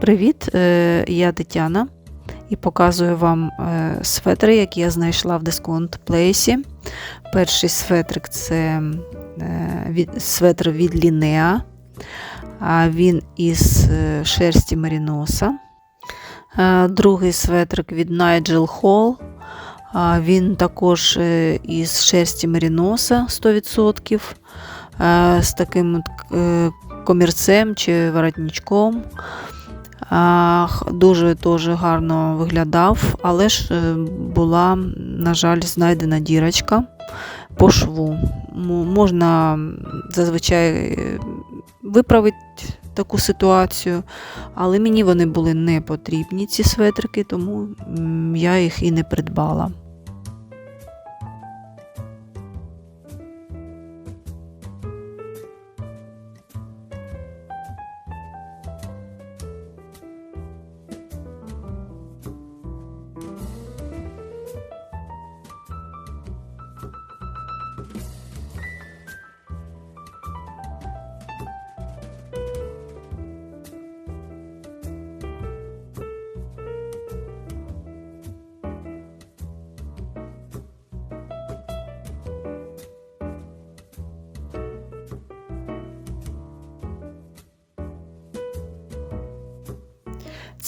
Привіт, е, я Тетяна і показую вам е, светри, які я знайшла в дисконт плейсі. Перший светрик це е, светр від Лінеа, він із шерсті меріноса. Е, Другий светрик від Nigel Hall. Він також із шерсті меріноса 100%, е, з таким комірцем чи воротничком. Дуже дуже гарно виглядав, але ж е, була, на жаль, знайдена дірочка по шву. Можна зазвичай е, виправити таку ситуацію, але мені вони були не потрібні, ці светрики, тому я їх і не придбала.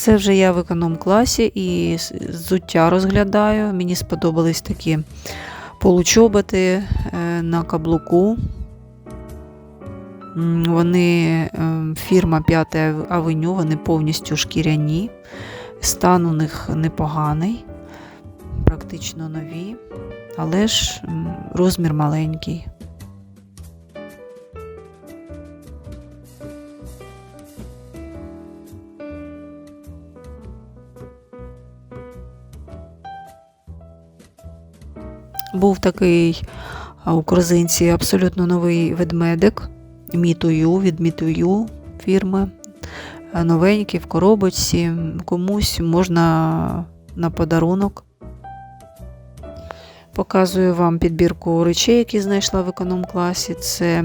Це вже я в економ-класі і з- взуття розглядаю. Мені сподобались такі получоботи е, на каблуку. Вони е, фірма 5 авеню, вони повністю шкіряні. Стан у них непоганий, практично нові, але ж розмір маленький. Був такий у корзинці абсолютно новий ведмедик Мітую від Мітую фірми. А, Новенький в коробочці. Комусь можна на подарунок. Показую вам підбірку речей, які знайшла в економ-класі. Це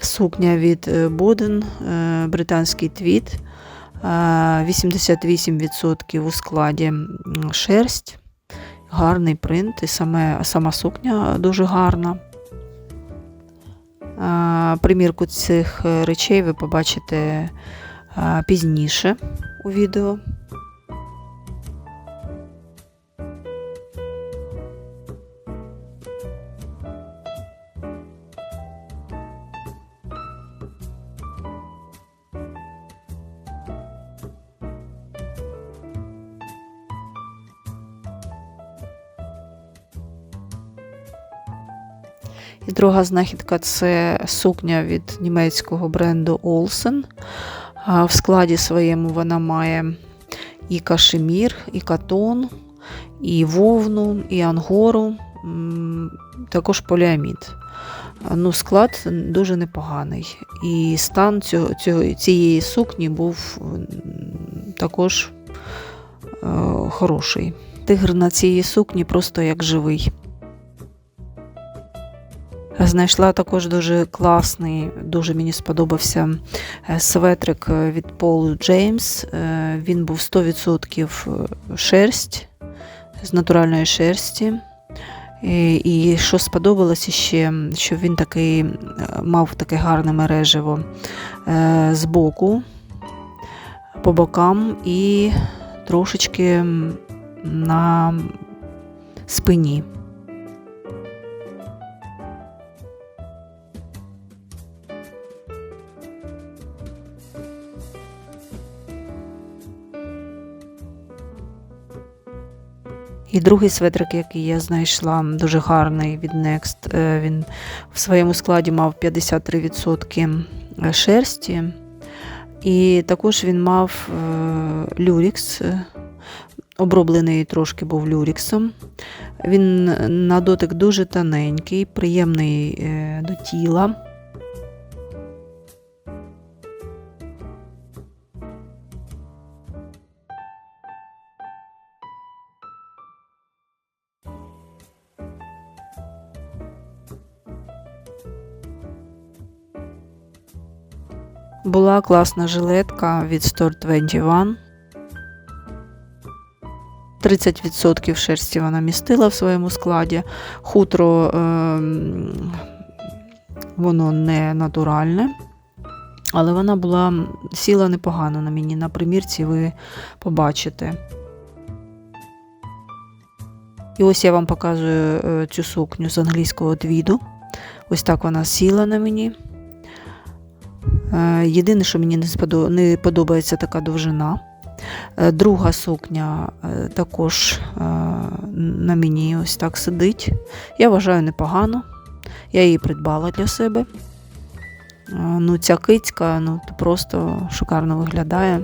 сукня від е, Боден, е, британський твіт. е, 88% у складі шерсть гарний принт, і саме, сама сукня дуже гарна. Примірку цих е, речей ви побачите пізніше у відео. І друга знахідка це сукня від німецького бренду Olsen. В складі своєму вона має і кашемір, і катон, і вовну, і ангору, також поліамід. Ну, склад дуже непоганий. І стан цього, цього, цієї сукні був також е, хороший. Тигр на цій сукні просто як живий. Знайшла також дуже класний, дуже мені сподобався е, светрик е, від Paul James. Е, Він був 100% шерсть з натуральної шерсті. І, що сподобалося ще, що він такий мав таке гарне мережево з боку, по бокам і трошечки на спині. І другий светрик, який я знайшла, дуже гарний від Next. Е, Він в своєму складі мав 53% шерсті. І також він мав е, люрікс, е, оброблений трошки був люріксом. Він на дотик дуже тоненький, приємний е, до тіла. Була класна жилетка від Store 21. 30% шерсті вона містила в своєму складі. Хутро ем, воно не натуральне, але вона була сіла непогано на мені. На примірці ви побачите. І ось я вам показую е, цю сукню з англійського твіду. Ось так вона сіла на мені. Е, Єдине, що мені не подобається така довжина. Е, Друга сукня е, також на мені ось так сидить. Я вважаю непогано. Я її придбала для себе. Ну, ця кицька ну, просто шикарно виглядає.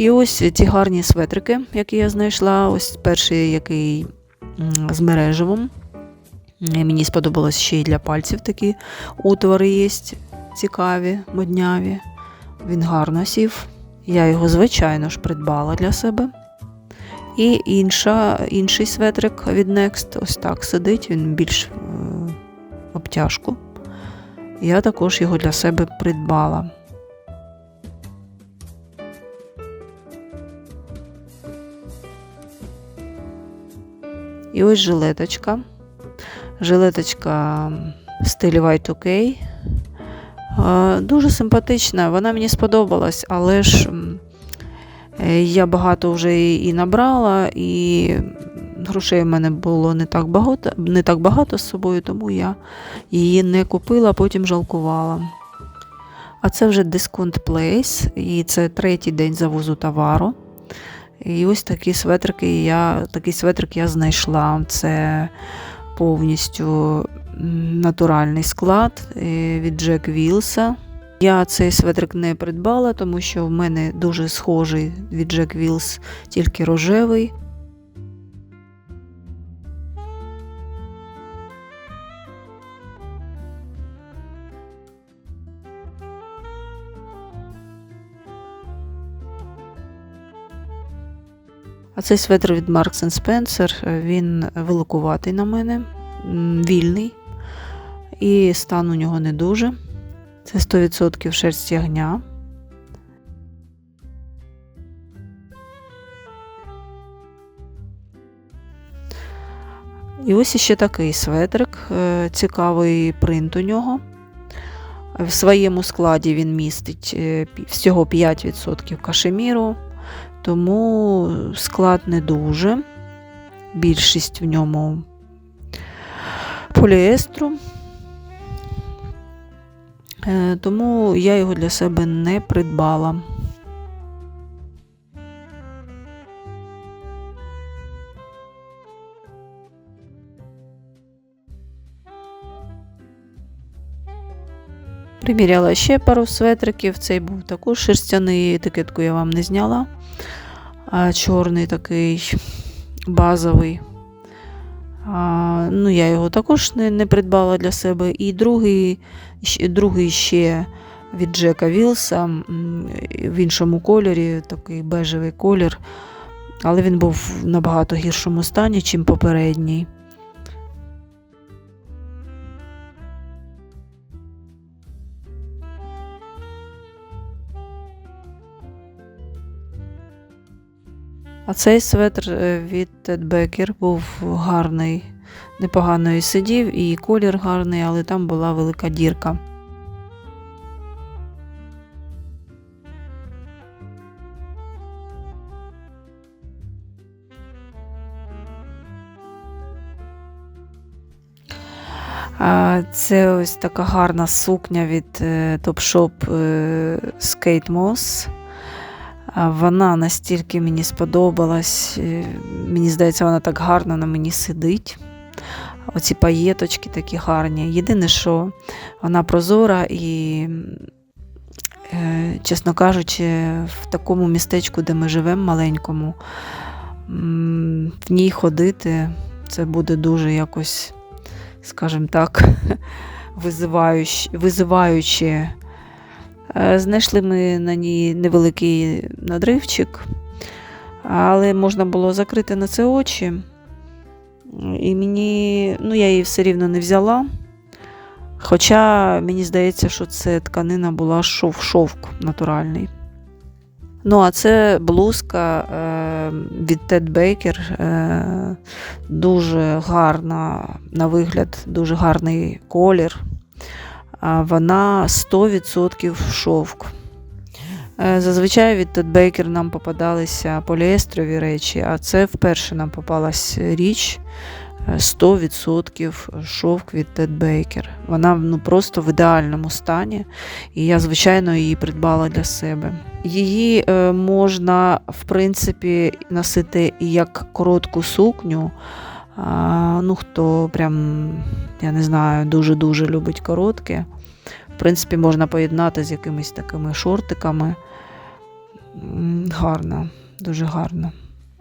І ось ці гарні светрики, які я знайшла. Ось перший, який з мережевим. Е, Мені сподобалось ще й для пальців такі утвори є цікаві, модняві. Він гарно сів. Я його, звичайно ж, придбала для себе. І інша, інший светрик від Next ось так сидить, він більш е, обтяжку. Я також його для себе придбала. І ось жилеточка. Жилеточка в стилі Y2K. Е, Дуже симпатична, вона мені сподобалась, але ж е, я багато вже і набрала, і грошей в мене було не так багато, не так багато з собою, тому я її не купила, потім жалкувала. А це вже Discount Place, і це третій день завозу товару. І ось такі светрики я, такий светрик я знайшла. Це повністю натуральний склад е, від Джек Вілса. Я цей светрик не придбала, тому що в мене дуже схожий від Джек Вілс, тільки рожевий. А цей светр від Marks Spencer, е, він великуватий на мене, вільний, і стан у нього не дуже. Це 100% шерсть ягня. І ось іще такий светрик, е, цікавий принт у нього. В своєму складі він містить е, всього 5% кашеміру, тому склад не дуже. Більшість в ньому поліестру. Е, Тому я його для себе не придбала. Приміряла ще пару светриків. Цей був також шерстяний, етикетку я вам не зняла. А чорний такий базовий. А, ну, я його також не, не придбала для себе. І другий, другий ще від Джека Вілса в іншому кольорі, такий бежевий колір. Але він був в набагато гіршому стані, чим попередній. А цей светр е, від Ted Becker був гарний, непогано і сидів, і колір гарний, але там була велика дірка. Це ось така гарна сукня від е, Topshop е, Skate Moss. Вона настільки мені сподобалась. е, Мені здається, вона так гарно на мені сидить. Оці паєточки такі гарні. Єдине, що вона прозора і, е, чесно кажучи, в такому містечку, де ми живемо, маленькому, в ній ходити це буде дуже якось, скажімо так, визиваюче, Знайшли ми на ній невеликий надривчик, але можна було закрити на це очі. І мені, ну, я її все рівно не взяла. Хоча мені здається, що це тканина була шов, шовк натуральний. Ну, а це блузка е, від Baker. Е, дуже гарна, на вигляд, дуже гарний колір. Вона 100% шовк. Е, Зазвичай від Baker нам попадалися поліестрові речі, а це вперше нам попалась річ е, 100% шовк від Baker. Вона ну, просто в ідеальному стані, і я, звичайно, її придбала для себе. Її е, можна, в принципі, носити як коротку сукню. Ну, хто прям, я не знаю, дуже-дуже любить коротке. В принципі, можна поєднати з якимись такими шортиками. Гарно, дуже гарно.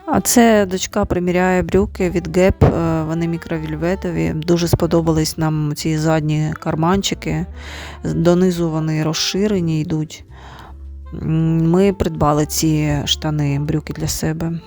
А це дочка приміряє брюки від Gap, е, вони мікровільветові. Дуже сподобались нам ці задні карманчики. Донизу вони розширені йдуть. Ми придбали ці штани, брюки для себе.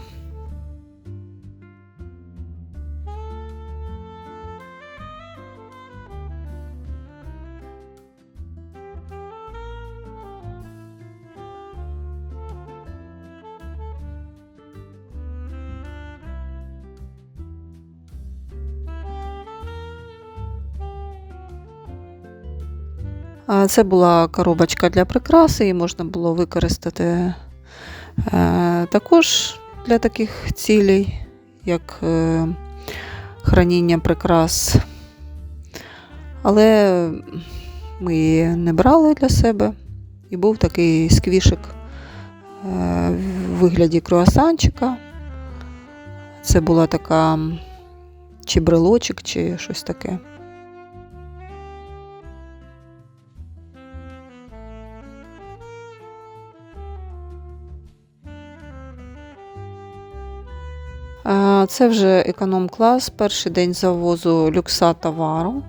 Це була коробочка для прикраси, її можна було використати е, також для таких цілей, як е, храніння прикрас. Але ми її не брали для себе. І був такий сквішик е, в вигляді круасанчика. Це була така чи брелочок, чи щось таке. Це вже економ-клас, перший день завозу люкса товару.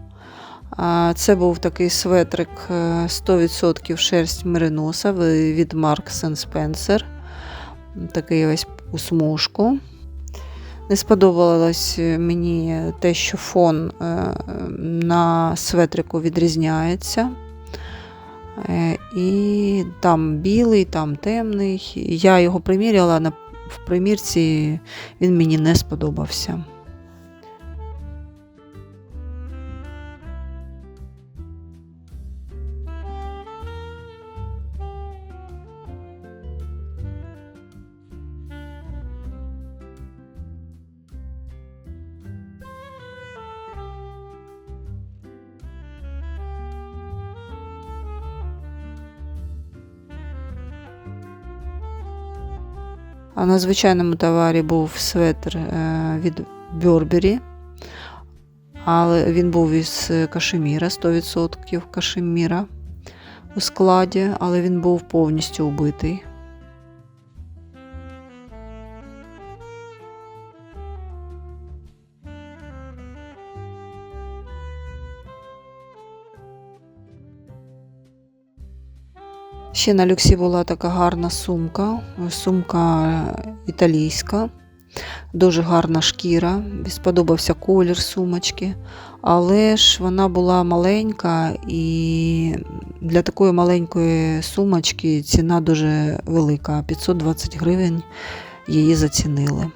Це був такий светрик е, 100% шерсть мериноса від Marks Spencer. Такий ось у смужку. Не сподобалось мені те, що фон е, на светрику відрізняється. Е, І там білий, там темний. Я його приміряла на в примірці він мені не сподобався. А на звичайному товарі був светр е, від Burberry, але він був із кашеміра, 100% кашеміра у складі, але він був повністю убитий. Ще на люксі була така гарна сумка, сумка італійська, дуже гарна шкіра, сподобався колір сумочки, але ж вона була маленька і для такої маленької сумочки ціна дуже велика 520 гривень її зацінили.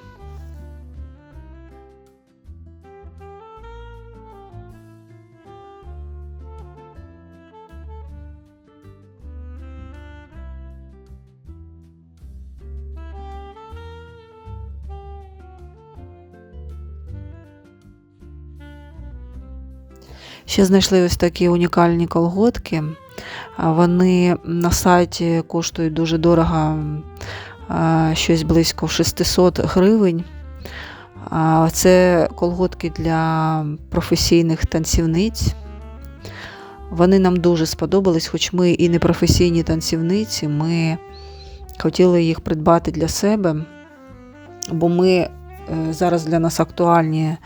Ще знайшли ось такі унікальні колготки. Вони на сайті коштують дуже дорого, щось близько 600 гривень. Це колготки для професійних танцівниць. Вони нам дуже сподобались, хоч ми і не професійні танцівниці, ми хотіли їх придбати для себе, бо ми е, зараз для нас актуальні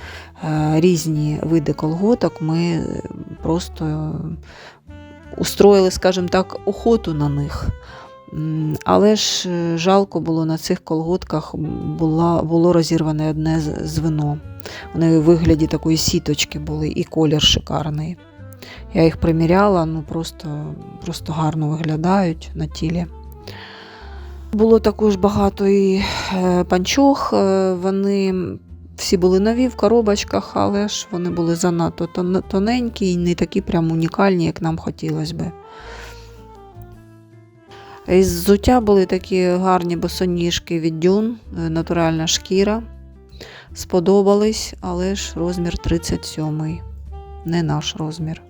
різні види колготок. Ми просто устроїли, скажімо так, охоту на них. Але ж е, жалко було на цих колготках була, було розірване одне звено. Вони у вигляді такої сіточки були, і колір шикарний. Я їх приміряла, ну просто, просто гарно виглядають на тілі. Було також багато і е, панчох. е, Вони всі були нові в коробочках, але ж вони були занадто тоненькі і не такі прям унікальні, як нам хотілося би. Із взуття були такі гарні босоніжки від дюн, е, натуральна шкіра. Сподобались, але ж розмір 37, не наш розмір.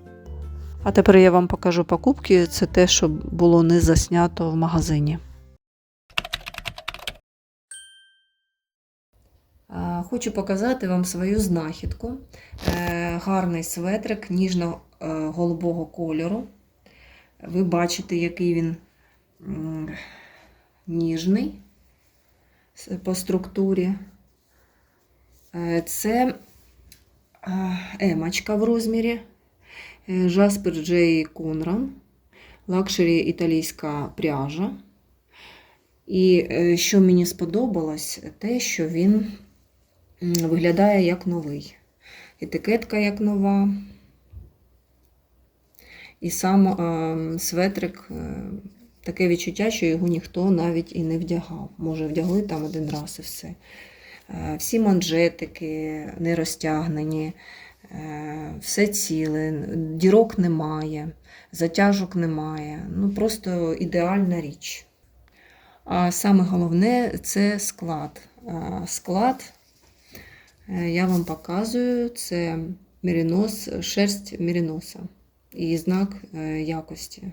А тепер я вам покажу покупки. Це те, що було не заснято в магазині. Хочу показати вам свою знахідку. Е, Гарний светрик ніжно-голубого кольору. Ви бачите, який він ніжний по структурі. Е, Це е, емочка в розмірі. Е, Жаспер Джей Конран. Лакшері італійська пряжа. І е, що мені сподобалось, те, що він виглядає як новий. Етикетка як нова. І сам е, светрик е, таке відчуття, що його ніхто навіть і не вдягав. Може, вдягли там один раз і все. Е, Всі манжетики не розтягнені, все ціле, дірок немає, затяжок немає. Ну, просто ідеальна річ. А саме головне це склад. Склад, я вам показую, це мерінос, шерсть меріноса і знак е, якості.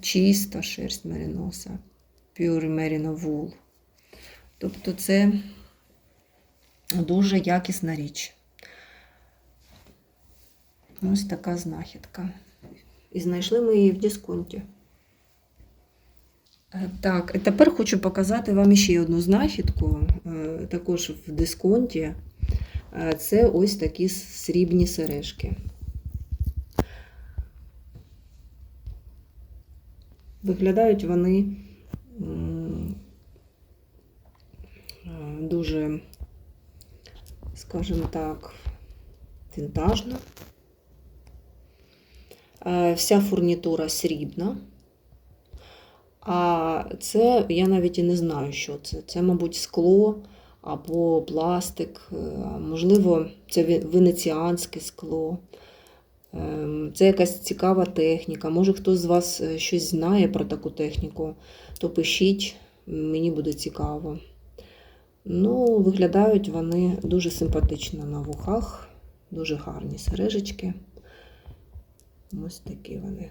Чиста шерсть меріноса, Pure Merino Wool. Тобто це дуже якісна річ. Ось така знахідка. І знайшли ми її в дисконті. Е, Так, тепер хочу показати вам ще одну знахідку, е, також в дисконті. Е, Це ось такі срібні сережки. Виглядають вони дуже, скажімо так, вінтажно. Вся фурнітура срібна. А це я навіть і не знаю, що це. Це, мабуть, скло або пластик, е, можливо, це венеціанське скло. Ем, Це якась цікава техніка. Може, хтось з вас е, щось знає про таку техніку, то пишіть, мені буде цікаво. Ну, виглядають вони дуже симпатично на вухах, дуже гарні сережечки. Ось такі вони.